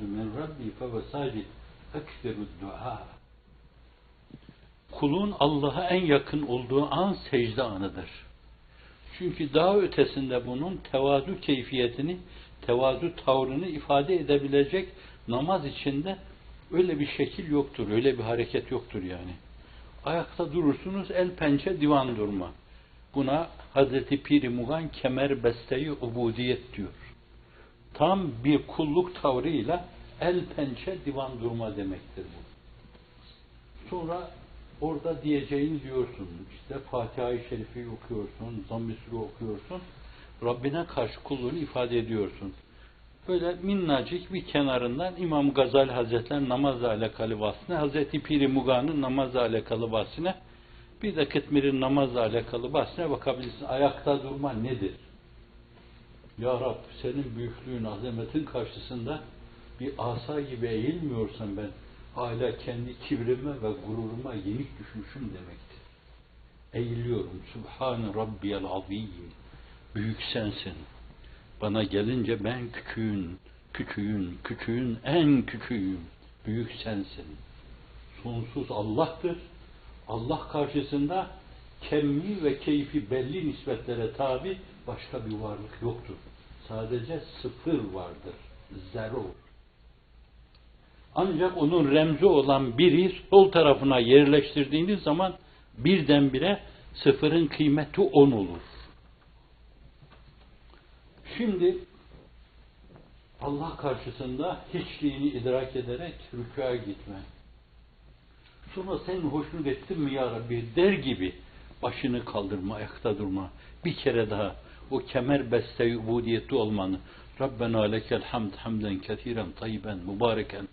min rabbi fe ve sacid ekseru dua. Kulun Allah'a en yakın olduğu an secde anıdır. Çünkü daha ötesinde bunun tevazu keyfiyetini, tevazu tavrını ifade edebilecek namaz içinde öyle bir şekil yoktur, öyle bir hareket yoktur yani. Ayakta durursunuz, el pençe divan durma. Buna Hazreti Piri Mugan kemer besteyi ubudiyet diyor. Tam bir kulluk tavrıyla el pençe divan durma demektir bu. Sonra orada diyeceğini diyorsun. İşte Fatiha-i Şerif'i okuyorsun, Zammisri okuyorsun. Rabbine karşı kulluğunu ifade ediyorsun. Böyle minnacık bir kenarından İmam Gazali Hazretleri namazla alakalı vasfine, Hazreti Piri Muga'nın namazla alakalı vasfine, bir de Kıtmir'in namazla alakalı bahsine bakabilirsin. Ayakta durma nedir? Ya Rab senin büyüklüğün, azametin karşısında bir asa gibi eğilmiyorsan ben hala kendi kibrime ve gururuma yenik düşmüşüm demektir. Eğiliyorum. Subhan Rabbiyel Azim. Büyük sensin. Bana gelince ben küçüğün, küçüğün, küçüğün en küçüğüm. Büyük sensin. Sonsuz Allah'tır. Allah karşısında kemmi ve keyfi belli nispetlere tabi başka bir varlık yoktur. Sadece sıfır vardır. Zero. Ancak onun remzi olan biri sol tarafına yerleştirdiğiniz zaman birdenbire sıfırın kıymeti on olur. Şimdi Allah karşısında hiçliğini idrak ederek rükûa gitme. Sonra sen hoşnut ettin mi ya Rabbi der gibi başını kaldırma, ayakta durma. Bir kere daha o kemer beste ubudiyeti olmanı. Rabbena lekel hamd hamden ketiren tayyiben mübareken.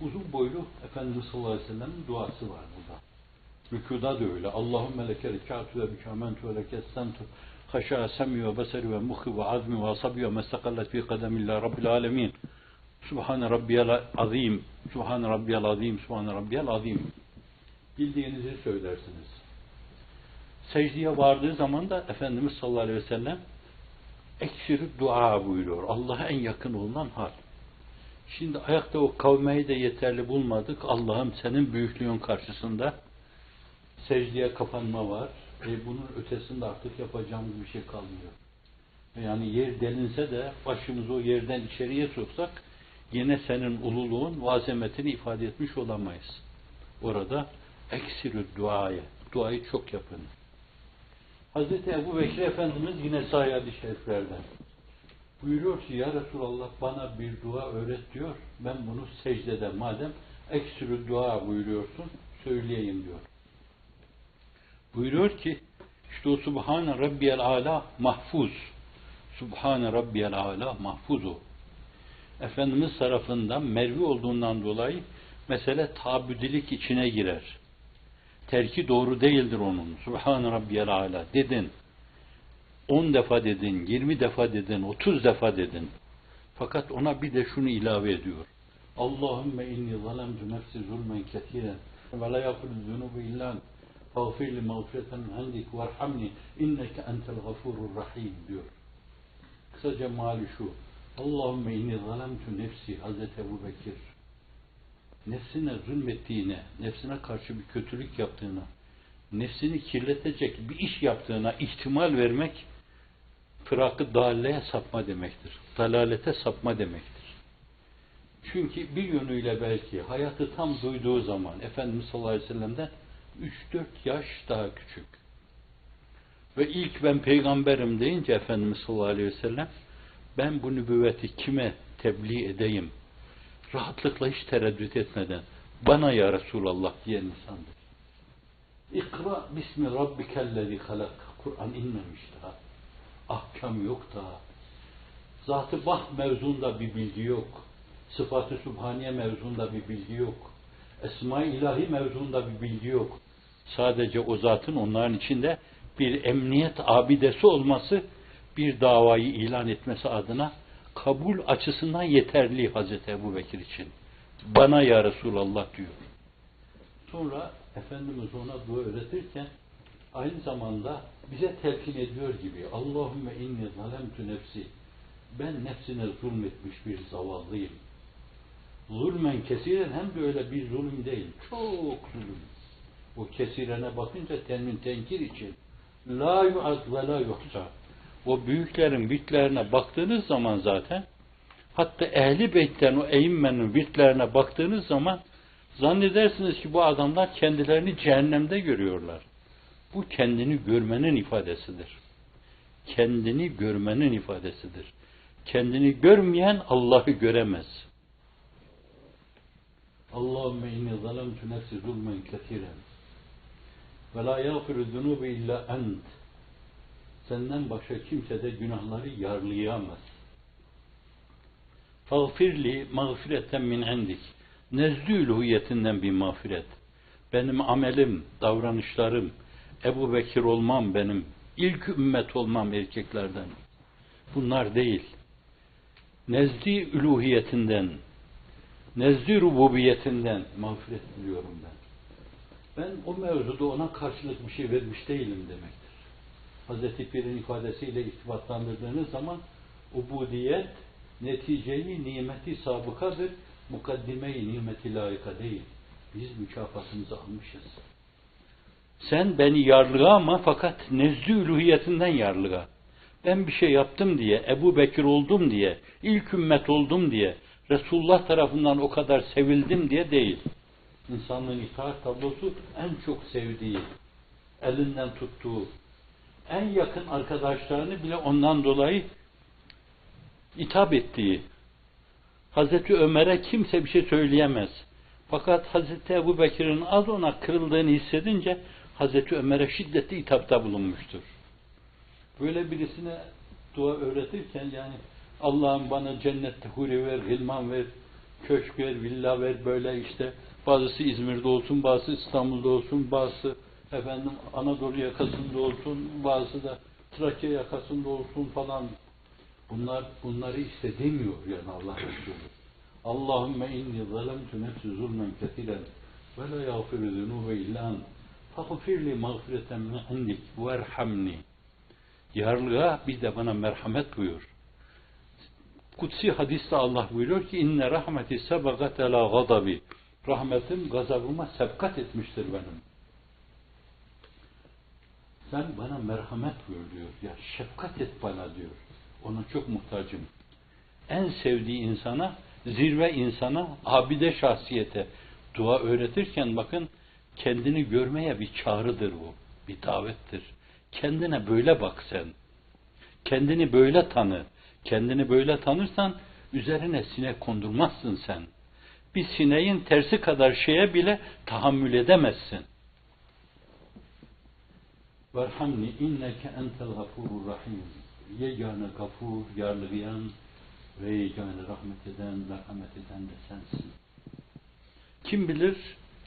Uzun boylu Efendimiz sallallahu aleyhi ve sellem'in duası var burada. Rükuda da öyle. Allahümme leke rekâtu ve bikâmentu ve leke essemtu haşâ semî ve beseri ve muhi ve azmi ve asabi ve mestakallet fi kademillâh rabbil alemin. Subhane rabbiyal azim, Subhane rabbiyal azim, Subhane rabbiyal azim. Bildiğinizi söylersiniz. Secdeye vardığı zaman da Efendimiz sallallahu aleyhi ve sellem eksiri dua buyuruyor. Allah'a en yakın olunan hal. Şimdi ayakta o kavmeyi de yeterli bulmadık. Allah'ım senin büyüklüğün karşısında secdeye kapanma var. E bunun ötesinde artık yapacağımız bir şey kalmıyor. Yani yer delinse de başımızı o yerden içeriye soksak yine senin ululuğun ve azametini ifade etmiş olamayız. Orada eksirü duaya, duayı çok yapın. Hazreti Ebu Bekir Efendimiz yine sahih hadis şeriflerden buyuruyor ki ya Resulallah bana bir dua öğret diyor. Ben bunu secdede madem eksirü dua buyuruyorsun söyleyeyim diyor. Buyuruyor ki işte o Subhane Rabbiyel Ala mahfuz. Subhane Rabbiyel Ala mahfuz o. Efendimiz tarafından mervi olduğundan dolayı mesele tabüdilik içine girer. Terki doğru değildir onun. Subhan Rabbiyel Ala dedin. 10 defa dedin, 20 defa dedin, 30 defa dedin. Fakat ona bir de şunu ilave ediyor. Allahümme inni zalemtu nefsi zulmen ketiren ve la yakulu zunubu illa fağfir li mağfireten indik varhamni inneke entel gafurur rahim diyor. Kısaca mali şu. Allahümme inni zalemtu nefsi Hazreti Ebu Bekir nefsine zulmettiğine, nefsine karşı bir kötülük yaptığına, nefsini kirletecek bir iş yaptığına ihtimal vermek fırakı daleye sapma demektir. Dalalete sapma demektir. Çünkü bir yönüyle belki hayatı tam duyduğu zaman Efendimiz sallallahu aleyhi ve sellem'den 3-4 yaş daha küçük. Ve ilk ben peygamberim deyince Efendimiz sallallahu aleyhi ve sellem ben bu nübüvveti kime tebliğ edeyim? Rahatlıkla hiç tereddüt etmeden bana ya Resulallah diyen insandır. İkra bismi rabbikellezi halak. Kur'an inmemiş daha. Ahkam yok daha. Zatı bah mevzunda bir bilgi yok. Sıfatı Sübhaniye mevzunda bir bilgi yok. Esma-i ilahi mevzunda bir bilgi yok. Sadece o zatın onların içinde bir emniyet abidesi olması, bir davayı ilan etmesi adına kabul açısından yeterli Hazreti Ebu Bekir için. Bana ya Resulallah diyor. Sonra Efendimiz ona dua öğretirken aynı zamanda bize telkin ediyor gibi Allahümme inni zalemtu nefsi ben nefsine zulmetmiş bir zavallıyım. Zulmen kesiren hem de öyle bir zulüm değil. Çok zulüm. O kesirene bakınca temin tenkir için la yu'ad ve la yuhsa. O büyüklerin virtlerine baktığınız zaman zaten hatta ehli beytten o eğimmenin virtlerine baktığınız zaman zannedersiniz ki bu adamlar kendilerini cehennemde görüyorlar. Bu kendini görmenin ifadesidir. Kendini görmenin ifadesidir. Kendini görmeyen Allah'ı göremez. Allahümme inni zalemtu nefsi zulmen kesiren ve la yağfiru zunubu illa ent senden başka kimse de günahları yarlayamaz. Fağfirli mağfireten min endik. Nezdü uluhiyetinden bir mağfiret. Benim amelim, davranışlarım, Ebu Bekir olmam benim, ilk ümmet olmam erkeklerden. Bunlar değil. Nezdi üluhiyetinden, nezdi rububiyetinden mağfiret diliyorum ben. Ben o mevzuda ona karşılık bir şey vermiş değilim demektir. Hazreti Pir'in ifadesiyle irtibatlandırdığınız zaman ubudiyet neticeyi nimeti sabıkadır, mukaddimeyi nimeti layıka değil. Biz mükafatımızı almışız. Sen beni yarlığa ama fakat nezdü üluhiyetinden yarlığa. Ben bir şey yaptım diye, Ebu Bekir oldum diye, ilk ümmet oldum diye, Resulullah tarafından o kadar sevildim diye değil. İnsanlığın itaat tablosu en çok sevdiği, elinden tuttuğu, en yakın arkadaşlarını bile ondan dolayı hitap ettiği. Hazreti Ömer'e kimse bir şey söyleyemez. Fakat Hazreti Ebu Bekir'in az ona kırıldığını hissedince Hazreti Ömer'e şiddetli hitapta bulunmuştur. Böyle birisine dua öğretirken yani Allah'ım bana cennette huri ver, hilman ver, köşk ver, villa ver böyle işte bazısı İzmir'de olsun, bazısı İstanbul'da olsun, bazısı efendim Anadolu yakasında olsun, bazısı da Trakya yakasında olsun falan. Bunlar bunları istedemiyor yani Allah Resulü. Allahümme inni zalemtu nefsi zulmen ketiren ve la yağfiru zunube illan fagfirli mağfireten min indik verhamni Yarlığa bir de bana merhamet buyur. Kutsi hadiste Allah buyuruyor ki inne rahmeti sebagat la gadabi rahmetim gazabıma sebkat etmiştir benim. Sen bana merhamet buyur diyor. Ya şefkat et bana diyor. Ona çok muhtacım. En sevdiği insana, zirve insana, abide şahsiyete dua öğretirken bakın kendini görmeye bir çağrıdır bu. Bir davettir. Kendine böyle bak sen. Kendini böyle tanı. Kendini böyle tanırsan üzerine sinek kondurmazsın sen. Bir sineğin tersi kadar şeye bile tahammül edemezsin. Verhamni inneke entel gafurur rahim. Yegane gafur, yarlıyan ve yegane rahmet eden, merhamet eden de sensin. Kim bilir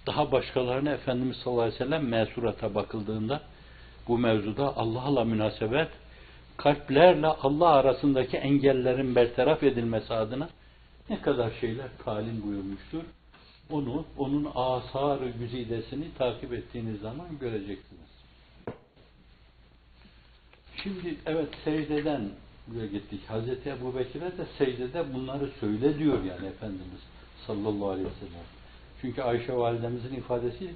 daha başkalarına Efendimiz sallallahu aleyhi ve sellem mesurata bakıldığında bu mevzuda Allah'la münasebet kalplerle Allah arasındaki engellerin bertaraf edilmesi adına ne kadar şeyler talim buyurmuştur. Onu, onun asarı güzidesini takip ettiğiniz zaman göreceksiniz. Şimdi evet secdeden buraya gittik. Hazreti Ebu Bekir'e de secdede bunları söyle diyor yani Efendimiz sallallahu aleyhi ve sellem. Çünkü Ayşe validemizin ifadesi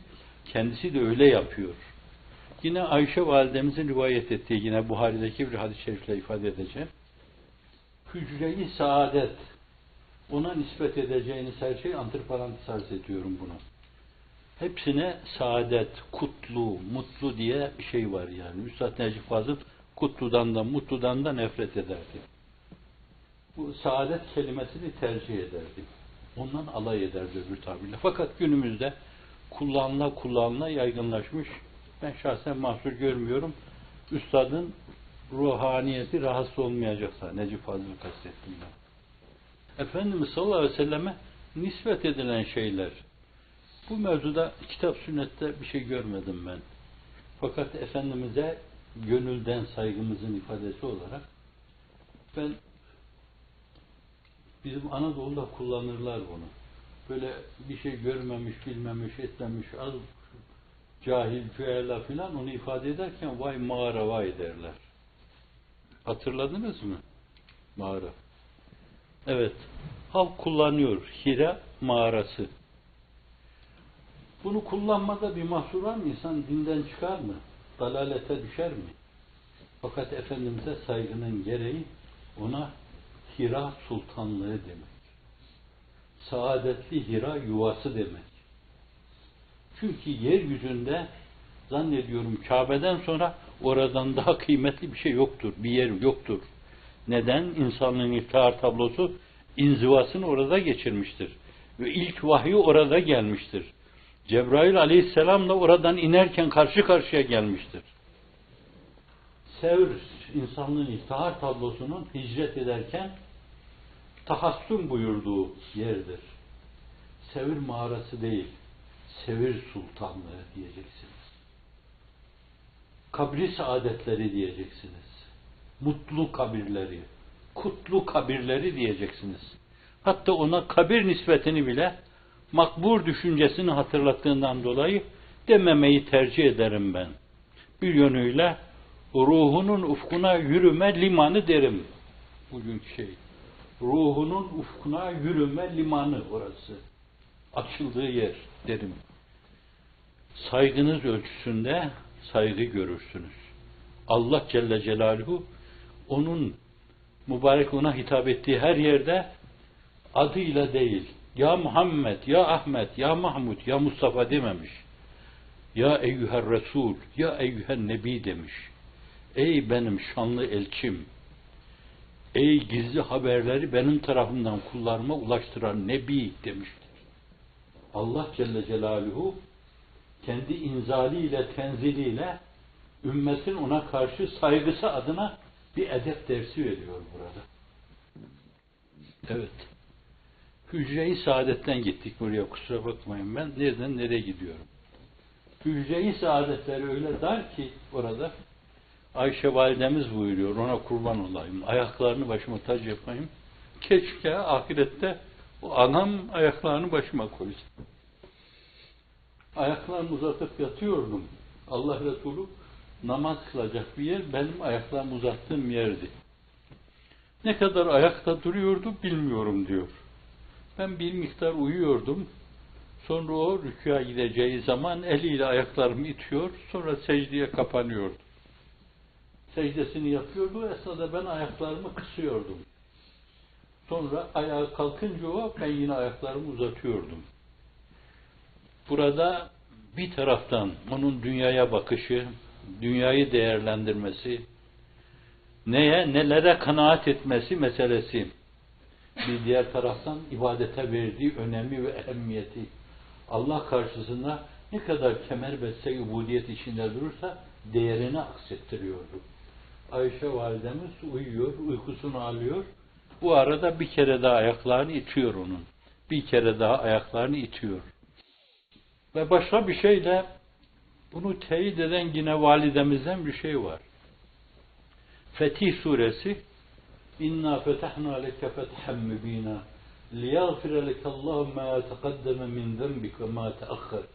kendisi de öyle yapıyor. Yine Ayşe validemizin rivayet ettiği yine Buhari'deki bir hadis-i şerifle ifade edeceğim. Hücre-i saadet ona nispet edeceğiniz her şey antiparantez arz ediyorum bunu. Hepsine saadet, kutlu, mutlu diye bir şey var yani. Üstad Necip Fazıl kutludan da mutludan da nefret ederdi. Bu saadet kelimesini tercih ederdi. Ondan alay ederdi öbür tabirle. Fakat günümüzde kullanıla kullanıla yaygınlaşmış. Ben şahsen mahsur görmüyorum. Üstadın ruhaniyeti rahatsız olmayacaksa Necip Fazıl'ı kastettim ben. Efendimiz sallallahu aleyhi ve selleme nispet edilen şeyler. Bu mevzuda kitap sünnette bir şey görmedim ben. Fakat Efendimiz'e gönülden saygımızın ifadesi olarak ben bizim Anadolu'da kullanırlar bunu. Böyle bir şey görmemiş, bilmemiş, etmemiş, az cahil, cüela filan onu ifade ederken vay mağara vay derler. Hatırladınız mı? Mağara. Evet. Halk kullanıyor. Hira mağarası. Bunu kullanmada bir mahsur var mı? İnsan dinden çıkar mı? Dalalete düşer mi? Fakat Efendimiz'e saygının gereği ona Hira sultanlığı demek. Saadetli Hira yuvası demek. Çünkü yeryüzünde zannediyorum Kabe'den sonra oradan daha kıymetli bir şey yoktur. Bir yer yoktur. Neden? İnsanlığın iftihar tablosu inzivasını orada geçirmiştir. Ve ilk vahyi orada gelmiştir. Cebrail aleyhisselam da oradan inerken karşı karşıya gelmiştir. Sevr, insanlığın iftihar tablosunun hicret ederken tahassüm buyurduğu yerdir. Sevr mağarası değil, Sevir Sultanlığı diyeceksiniz. Kabri saadetleri diyeceksiniz. Mutlu kabirleri, kutlu kabirleri diyeceksiniz. Hatta ona kabir nispetini bile makbur düşüncesini hatırlattığından dolayı dememeyi tercih ederim ben. Bir yönüyle ruhunun ufkuna yürüme limanı derim. Bugünkü şey. Ruhunun ufkuna yürüme limanı orası. Açıldığı yer derim. Saygınız ölçüsünde saygı görürsünüz. Allah Celle Celaluhu onun mübarek ona hitap ettiği her yerde adıyla değil, ya Muhammed, ya Ahmet, ya Mahmud, ya Mustafa dememiş. Ya eyyüher Resul, ya eyyüher Nebi demiş. Ey benim şanlı elçim, ey gizli haberleri benim tarafımdan kullarıma ulaştıran Nebi demiştir. Allah Celle Celaluhu kendi inzaliyle, tenziliyle ümmetin ona karşı saygısı adına bir edep dersi veriyor burada. Evet. Hücre-i Saadet'ten gittik buraya kusura bakmayın ben. Nereden nereye gidiyorum? Hücre-i Saadetleri öyle dar ki orada Ayşe validemiz buyuruyor ona kurban olayım. Ayaklarını başıma tac yapayım. Keşke ahirette o anam ayaklarını başıma koysun. Ayaklarımı uzatıp yatıyordum. Allah Resulü namaz kılacak bir yer benim ayaklarımı uzattığım yerdi. Ne kadar ayakta duruyordu bilmiyorum diyor. Ben bir miktar uyuyordum. Sonra o rükûa gideceği zaman eliyle ayaklarımı itiyor, sonra secdeye kapanıyordu. Secdesini yapıyordu, esnada ben ayaklarımı kısıyordum. Sonra ayağa kalkınca o, ben yine ayaklarımı uzatıyordum. Burada bir taraftan onun dünyaya bakışı, dünyayı değerlendirmesi, neye, nelere kanaat etmesi meselesi. Bir diğer taraftan ibadete verdiği önemi ve ehemmiyeti. Allah karşısında ne kadar kemer betse ubudiyet içinde durursa değerini aksettiriyordu. Ayşe validemiz uyuyor, uykusunu alıyor. Bu arada bir kere daha ayaklarını itiyor onun. Bir kere daha ayaklarını itiyor. Ve başka bir şeyle bunu teyit eden yine validemizden bir şey var. Fetih suresi İnna fetahna leke fethem mübina liyagfire lekallahu ma teqaddeme min zenbik ve ma teakhir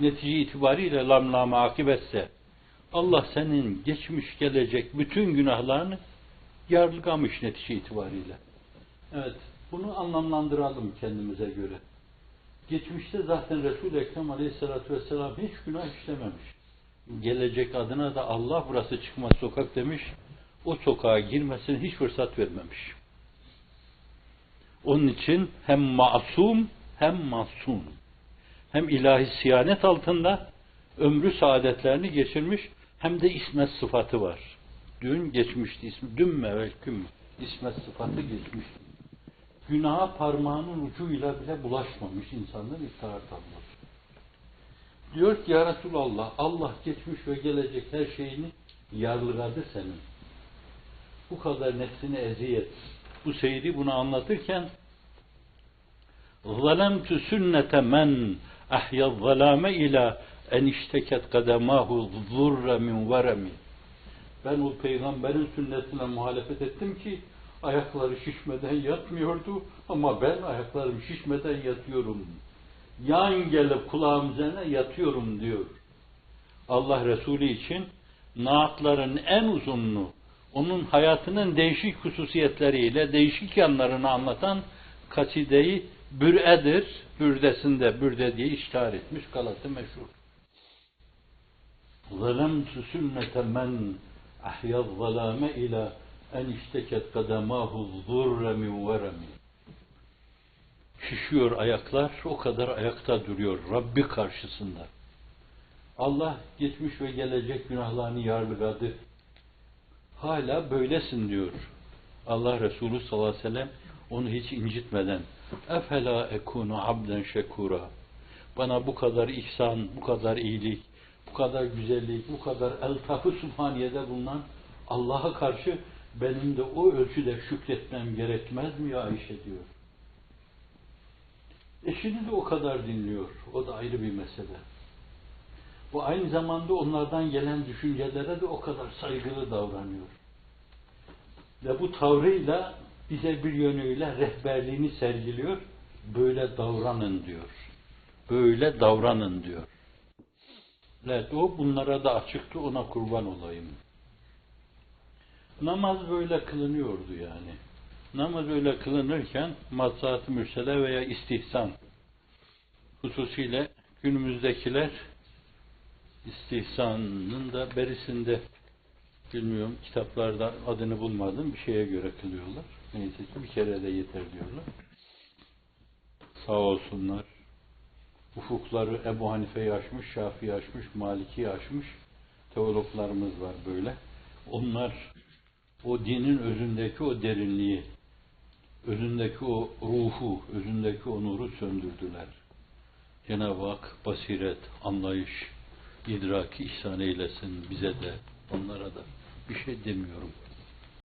netice itibariyle lam lam akibetse Allah senin geçmiş gelecek bütün günahlarını yargılamış netice itibariyle. Evet, bunu anlamlandıralım kendimize göre. Geçmişte zaten Resul-i Ekrem Aleyhisselatü Vesselam hiç günah işlememiş. Gelecek adına da Allah burası çıkmaz sokak demiş. O sokağa girmesine hiç fırsat vermemiş. Onun için hem masum hem masum. Hem ilahi siyanet altında ömrü saadetlerini geçirmiş hem de ismet sıfatı var. Dün geçmişti ismi. Dün mü evvelkü mü? İsmet sıfatı geçmişti günaha parmağının ucuyla bile bulaşmamış insanların iftihar tablosu. Diyor ki ya Resulallah Allah geçmiş ve gelecek her şeyini yarlıgadı senin Bu kadar nefsine eziyet. Bu seyri bunu anlatırken ظَلَمْتُ سُنَّةَ مَنْ اَحْيَا الظَّلَامَ اِلَى en işteket kademahu zurra min veremi. Ben o peygamberin sünnetine muhalefet ettim ki Ayakları şişmeden yatmıyordu ama ben ayaklarım şişmeden yatıyorum. Yan gelip kulağım üzerine yatıyorum diyor. Allah Resulü için naatların en uzununu, onun hayatının değişik hususiyetleriyle değişik yanlarını anlatan kasideyi Bür'edir, Bürdesinde, Bürde diye iştihar etmiş, kalası meşhur. ظَلَمْتُ سُنَّةَ مَنْ اَحْيَا الظَّلَامَ اِلَى اَنْ اِشْتَكَتْ قَدَمَاهُ الظُّرَّ مِنْ وَرَمِ Şişiyor ayaklar, o kadar ayakta duruyor Rabbi karşısında. Allah geçmiş ve gelecek günahlarını yarlıgadı. Hala böylesin diyor. Allah Resulü sallallahu aleyhi ve sellem onu hiç incitmeden efela ekunu abden şekura bana bu kadar ihsan, bu kadar iyilik, bu kadar güzellik, bu kadar eltafı subhaniyede bulunan Allah'a karşı benim de o ölçüde şükretmem gerekmez mi ya Ayşe diyor. Eşini de o kadar dinliyor. O da ayrı bir mesele. Bu aynı zamanda onlardan gelen düşüncelere de o kadar saygılı davranıyor. Ve bu tavrıyla bize bir yönüyle rehberliğini sergiliyor. Böyle davranın diyor. Böyle davranın diyor. Evet o bunlara da açıktı ona kurban olayım. Namaz böyle kılınıyordu yani. Namaz öyle kılınırken mürsele veya istihsan hususiyle günümüzdekiler istihsanın da berisinde bilmiyorum kitaplarda adını bulmadım bir şeye göre kılıyorlar. Neyse ki bir kere de yeter diyorlar. Sağ olsunlar. Ufukları Ebu Hanife açmış, Şafii açmış, Maliki açmış teologlarımız var böyle. Onlar o dinin özündeki o derinliği, özündeki o ruhu, özündeki o nuru söndürdüler. Cenab-ı Hak basiret, anlayış, idraki ihsan eylesin bize de, onlara da bir şey demiyorum.